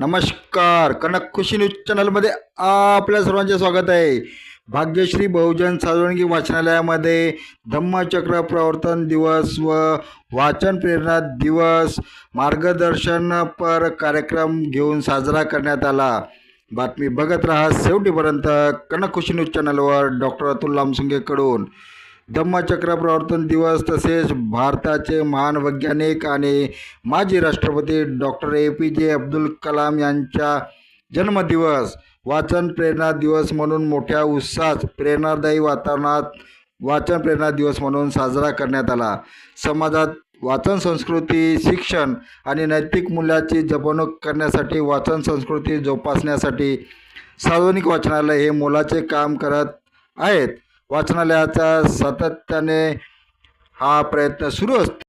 नमस्कार. कनक खुशी न्यूज चॅनलमध्ये आपल्या सर्वांचे स्वागत आहे. भाग्यश्री बहुजन सार्वजनिक वाचनालयामध्ये धम्मचक्र प्रवर्तन दिवस व वाचन प्रेरणा दिवस मार्गदर्शनपर कार्यक्रम घेऊन साजरा करण्यात आला. बातमी बघत राहा शेवटीपर्यंत कनक खुशी न्यूज चॅनलवर डॉक्टर अतुल लामसुंगेकडून. धम्मचक्र प्रवर्तन दिवस तसेच भारताचे महान वैज्ञानिक आणि माजी राष्ट्रपती डॉक्टर ए पी जे अब्दुल कलाम यांचा जन्मदिवस वाचन प्रेरणा दिवस म्हणून मोठ्या उत्साहात प्रेरणादायी वातावरणात वाचन प्रेरणा दिवस म्हणून साजरा करण्यात आला. समाजात वाचन संस्कृती शिक्षण आणि नैतिक मूल्याची जपणूक करण्यासाठी वाचन संस्कृती जोपासण्यासाठी सार्वजनिक वाचनालय हे मोलाचे काम करत आहेत. वाचनालयाचा सातत्याने हा प्रयत्न सुरू असतो.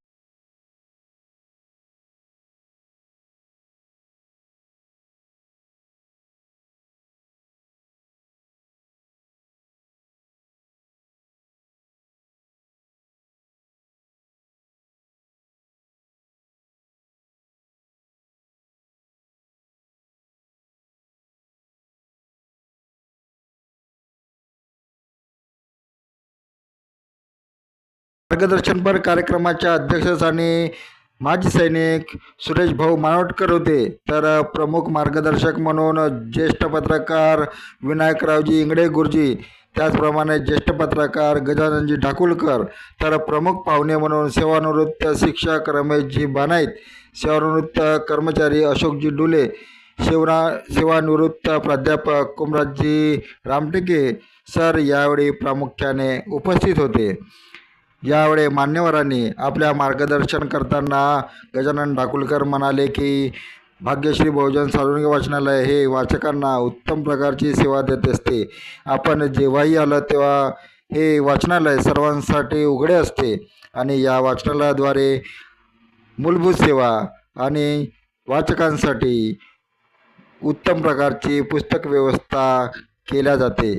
मार्गदर्शनपर कार्यक्रमाच्या अध्यक्षस्थानी माजी सैनिक सुरेश भाऊ मानवटकर होते. तर प्रमुख मार्गदर्शक म्हणून ज्येष्ठ पत्रकार विनायकरावजी इंगडे गुरुजी त्याचप्रमाणे ज्येष्ठ पत्रकार गजाननजी ठाकुलकर तर प्रमुख पाहुणे म्हणून सेवानिवृत्त शिक्षक रमेशजी बानाईत सेवानिवृत्त कर्मचारी अशोकजी डुले शिवरा सेवानिवृत्त प्राध्यापक कुमराजजी रामटेके सर यावेळी प्रामुख्याने उपस्थित होते. यावेळी मान्यवरांनी आपल्या मार्गदर्शन करताना गजानन ठाकुलकर म्हणाले की भाग्यश्री बहुजन सार्वजनिक वाचनालय हे वाचकांना उत्तम प्रकारची सेवा देत असते. आपण जेव्हाही आलं तेव्हा हे वाचनालय सर्वांसाठी उघडे असते आणि या वाचनालयाद्वारे मूलभूत सेवा आणि वाचकांसाठी उत्तम प्रकारची पुस्तक व्यवस्था केल्या जाते.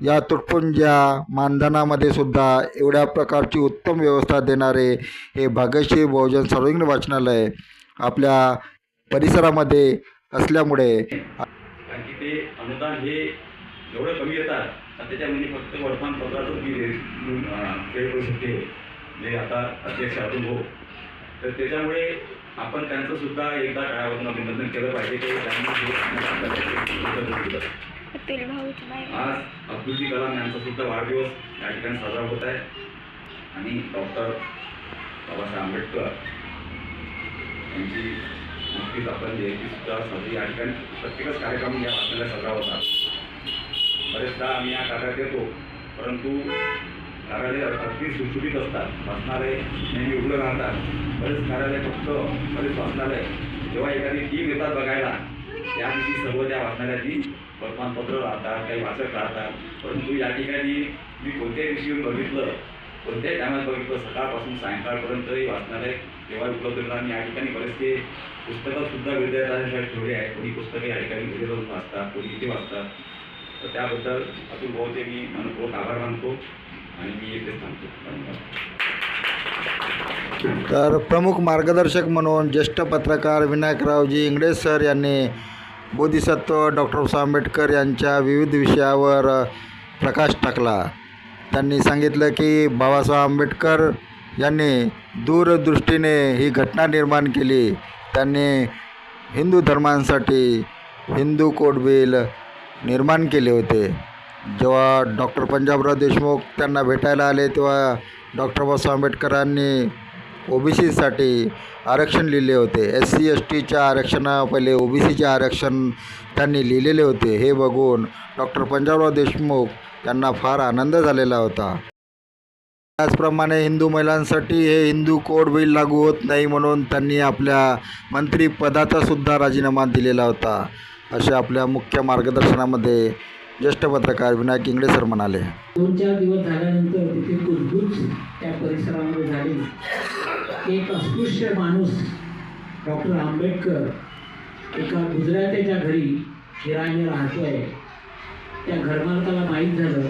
या तुटपुंज्या मानधनामध्ये सुद्धा एवढ्या प्रकारची उत्तम व्यवस्था देणारे हे भाग्यश्री बहुजन सार्वजनिक वाचनालय आपल्या परिसरामध्ये असल्यामुळे कारण की ते अनुदान हे एवढं कमी येतात त्याच्यामध्ये फक्त वर्तमानपत्रातच मी पे करू शकते. जे आता अध्यक्ष अतुल भाऊ. तर त्याच्यामुळे आपण त्यांचं सुद्धा एकदा काळावरून अभिनंदन केलं पाहिजे की त्यांना अतुल भाऊ आज अब्दुलजी कलाम यांचा सुद्धा वाढदिवस या ठिकाणी साजरा होत आहे. आणि डॉक्टर बाबासाहेब आंबेडकर यांची नक्कीच आपण जयंती सुद्धा साजरी या ठिकाणी प्रत्येकच कार्यक्रम या वाचनाला साजरा होतात बरेचदा आम्ही या कार्यात येतो परंतु कार्यालय अगदी सुटसुटीत असतात. वाचनालय नेहमी उघडं राहतात. बरेच कार्यालय फक्त बरेच वाचनालय जेव्हा एखादी टीम येतात बघायला त्या दिवशी सर्व त्या वाचणाऱ्याची वर्तमानपत्र राहतात काही वाचक राहतात. परंतु या ठिकाणी मी कोणत्याही दिवशी बघितलं कोणत्याही टायमात बघितलं सकाळपासून सायंकाळपर्यंतही वाचनालय केव्हा उपलब्ध होतं आणि या ठिकाणी बरेचसे पुस्तकंसुद्धा विद्यार्थ्यांसाठी ठेवले आहेत. कोणी पुस्तकं या ठिकाणी घरी जाऊन वाचतात कोणी इथे वाचतात. तर त्याबद्दल अतुल भाऊचे मी मनपूर्वक आभार मानतो आणि मी इथे सांगतो धन्यवाद. तर प्रमुख मार्गदर्शक म्हणून ज्येष्ठ पत्रकार विनायकरावजी इंगडे सर यांनी बोधिसत्व डॉक्टर बाबासाहेब आंबेडकर यांच्या विविध विषयावर प्रकाश टाकला. त्यांनी सांगितलं की बाबासाहेब आंबेडकर यांनी दूरदृष्टीने ही घटना निर्माण केली. त्यांनी हिंदू धर्मांसाठी हिंदू कोड बिल निर्माण केले होते. जेव्हा डॉक्टर पंजाबराव देशमुख त्यांना भेटायला आले तेव्हा डॉक्टर बाबासाहेब आंबेडकरांनी ओ बी सीसाठी आरक्षण लिहिले होते. एस सी एस टीच्या आरक्षणा पहिले ओ बी सीचे आरक्षण त्यांनी लिहिलेले होते. हे बघून डॉक्टर पंजाबराव देशमुख यांना फार आनंद झालेला होता. त्याचप्रमाणे हिंदू महिलांसाठी हे हिंदू कोड बिल लागू होत नाही म्हणून त्यांनी आपल्या मंत्रीपदाचासुद्धा राजीनामा दिलेला होता. अशा आपल्या मुख्य मार्गदर्शनामध्ये ज्येष्ठ पत्रकार विनायक इंगडे सर म्हणाले. दोन चार दिवस झाल्यानंतर तिथे कुजबुज त्या परिसरामध्ये झाली. एक अस्पृश्य माणूस डॉक्टर आंबेडकर एका गुजरातेच्या घरी किरायाने राहतोय. त्या घरमालकाला माहीत झालं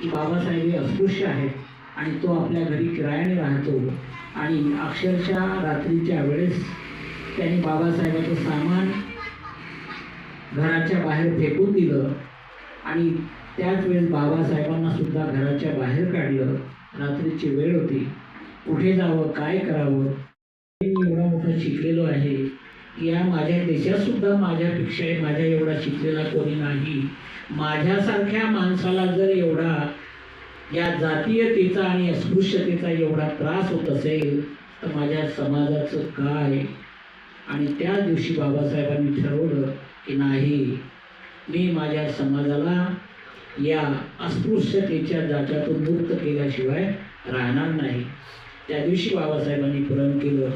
की बाबासाहेब हे अस्पृश्य आहेत आणि तो आपल्या घरी किरायाने राहतो. आणि अक्षरशः रात्रीच्या वेळेस त्यांनी बाबासाहेबाचं सामान घराच्या बाहेर फेकून दिलं. आणि त्याच वेळेस बाबासाहेबांना सुद्धा घराच्या बाहेर काढलं. रात्रीची वेळ होती. कुठे जावं? काय करावं? मी एवढा मोठा शिकलेलो आहे. की या माझ्या देशातसुद्धा माझ्यापेक्षा माझ्या एवढा शिकलेला कोणी नाही. माझ्यासारख्या माणसाला जर एवढा या जातीयतेचा आणि अस्पृश्यतेचा एवढा त्रास होत असेल तर माझ्या समाजाचं काय? आणि त्या दिवशी बाबासाहेबांनी ठरवलं की नाही मी माझ्या समाजाला या अस्पृश्यतेच्या जाच्यातून मुक्त केल्याशिवाय राहणार नाही. त्या दिवशी बाबासाहेबांनी पुरण केलं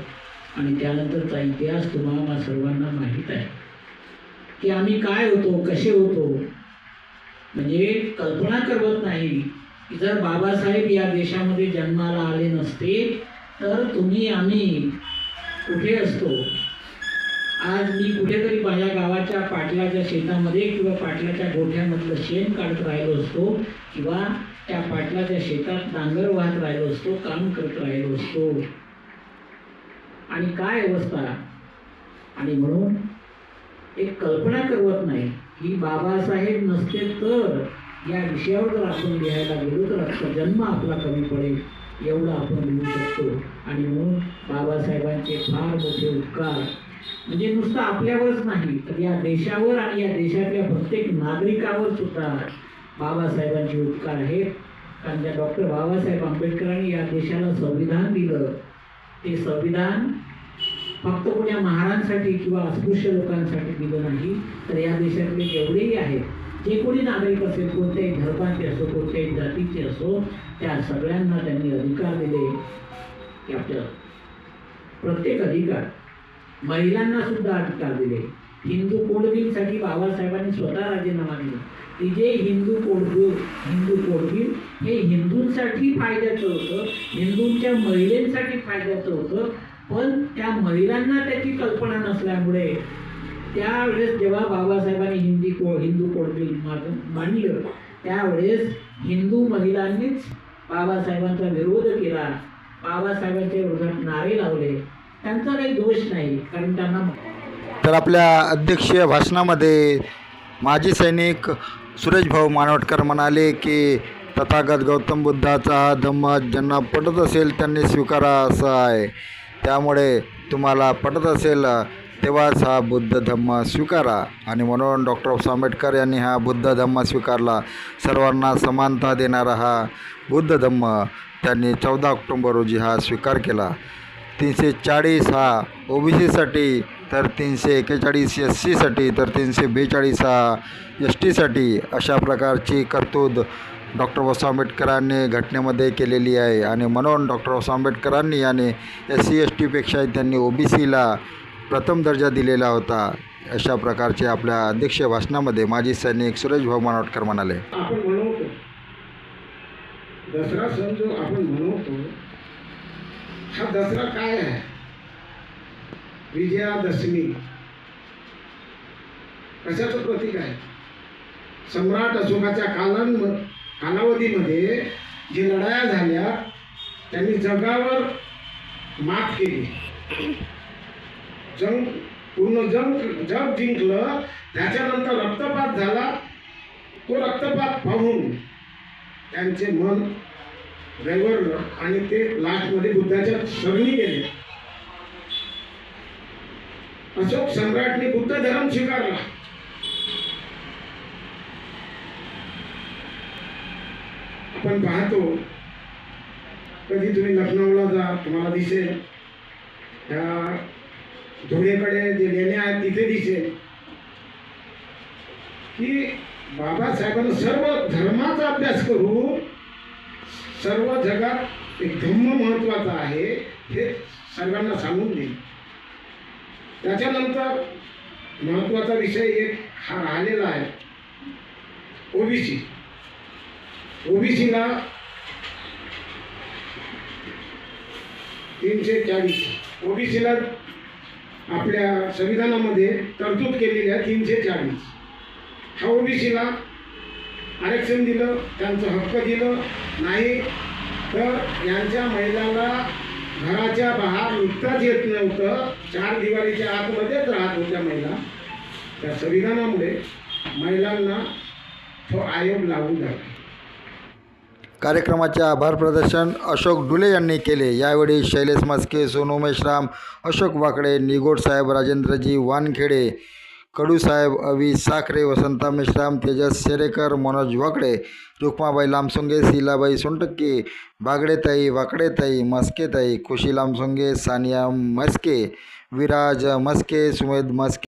आणि त्यानंतरचा इतिहास तुम्हाला सर्वांना माहीत आहे. की आम्ही काय होतो कसे होतो म्हणजे कल्पना करत नाही की जर बाबासाहेब या देशामध्ये जन्माला आले नसते तर तुम्ही आम्ही कुठे असतो? आज मी कुठेतरी माझ्या गावाच्या पाटलाच्या शेतामध्ये किंवा पाटलाच्या गोठ्यामधलं शेण काढत राहिलो असतो किंवा त्या पाटलाच्या शेतात नांगर वाहत राहिलो असतो काम करत राहिलो असतो. आणि काय अवस्था? आणि म्हणून एक कल्पना करवत नाही. की बाबासाहेब नसते तर या विषयावर जर आपण लिहायला गेलो तर आपला जन्म आपला कमी पडेल एवढं आपण लिहू शकतो. आणि म्हणून बाबासाहेबांचे फार मोठे उपकार म्हणजे नुसतं आपल्यावरच नाही तर या देशावर आणि या देशातल्या प्रत्येक नागरिकावर सुद्धा बाबासाहेबांचे उपकार आहेत. कारण त्या डॉक्टर बाबासाहेब आंबेडकरांनी या देशाला संविधान दिलं ते संविधान फक्त कोण्या महारांसाठी किंवा अस्पृश्य लोकांसाठी दिलं नाही तर या देशातले जेवढेही आहेत. जे कोणी नागरिक असेल कोणत्याही धर्माचे असो कोणत्याही जातीचे असो त्या सगळ्यांना त्यांनी अधिकार दिले. की आपल्या प्रत्येक अधिकार. महिलांना सुद्धा अधिकार दिले. हिंदू कोड बिलसाठी बाबासाहेबांनी स्वतः राजीनामा दिला. की जे Hindu code bill Hindu code bill हे हिंदूंसाठी फायद्याचं होतं हिंदूंच्या महिलांसाठी फायद्याचं होतं पण त्या महिलांना त्याची कल्पना नसल्यामुळे त्यावेळेस जेव्हा बाबासाहेबांनी हिंदी को हिंदू कोड बिल मांडलं त्यावेळेस हिंदू महिलांनीच बाबासाहेबांचा विरोध केला. बाबासाहेबांच्या विरोधात नारे लावले. त्यांचा काही दोष नाही कारण त्यांना तर आपल्या अध्यक्षीय भाषणामध्ये माजी सैनिक सुरेश भाऊ मानवटकर म्हणाले की तथागत गौतम बुद्धाचा हा धम्म ज्यांना पटत असेल त्यांनी स्वीकारा असं आहे. त्यामुळे तुम्हाला पटत असेल तेव्हाच हा बुद्ध धम्म स्वीकारा. आणि म्हणून डॉक्टर बाबासाहेब आंबेडकर यांनी हा बुद्ध धम्म स्वीकारला. सर्वांना समानता देणारा हा बुद्ध धम्म त्यांनी चौदा ऑक्टोंबर रोजी हा स्वीकार केला. तीनशे चाळीस हा. ओ बी सीसाठी तर तीनशे एक्केचाळीस एस सीसाठी तर तीनशे बेचाळीस हा. एस टीसाठी अशा प्रकारची तरतूद डॉक्टर बाबासाहेब आंबेडकरांनी घटनेमध्ये केलेली आहे. आणि म्हणून डॉक्टर बाबासाहेब आंबेडकरांनी आणि एस सी एस टीपेक्षा त्यांनी ओ बी सीला प्रथम दर्जा दिलेला होता. अशा प्रकारचे आपल्या अध्यक्ष भाषणामध्ये माजी सैनिक सुरेश भाऊ मानवटकर म्हणाले. आपण दसरा सण जो आपण मनवतो हा दसरा काय आहे? विजयादशमी. कशाचं प्रतीक आहे? सम्राट अशोकाच्या कालां कालावधीमध्ये जे लढाया झाल्या त्यांनी जगावर मात केली. जंग पूर्ण जंग जग जिंकलं त्याच्यानंतर रक्तपात झाला. तो रक्तपात पाहून त्यांचे मन रैवरलं आणि ते लास्टमध्ये बुद्धाच्या सगळी गेले. अशोक सम्राटने बुद्ध धर्म स्वीकारला. आपण पाहतो कधी तुम्ही लखनौला जा तुम्हाला दिसेल. त्या धुळेकडे जे लेण्या आहेत तिथे दिसेल. की बाबासाहेबांनी सर्व धर्माचा अभ्यास करून सर्व जगात एक धम्म महत्त्वाचा आहे हे सर्वांना सांगून देईल. त्याच्यानंतर महत्त्वाचा विषय एक हा राहिलेला आहे. ओबीसी. ओबीसीला तीनशे चाळीस. ओबीसीला आपल्या संविधानामध्ये तरतूद केलेली आहे तीनशे चाळीस. हा ओबीसीला आरक्षण दिलं त्यांचं हक्क दिलं नाही तर यांच्या महिलांना घराच्या बाहेर निघताच येत नव्हतं. चार दिवाळीच्या आतमध्येच राहत होत्या महिला. त्या संविधानामुळे महिलांना तो आयोग लागू झाला. कार्यक्रमाचे आभार प्रदर्शन अशोक डुले यांनी केले. यावेळी शैलेश मस्के सोनू मेश्राम अशोक वाकडे निगोड साहेब राजेंद्रजी वानखेडे कडूसाहेब अवी साखरे वसंता मेश्राम तेजस शेरेकर मनोज वाकडे रुक्माबाई लामसुंगे शीलाबाई सोनटक्के बागडेताई वाकडेताई मस्केताई खुशी लामसुंगे सानिया मस्के विराज मस्के सुमेद मस्के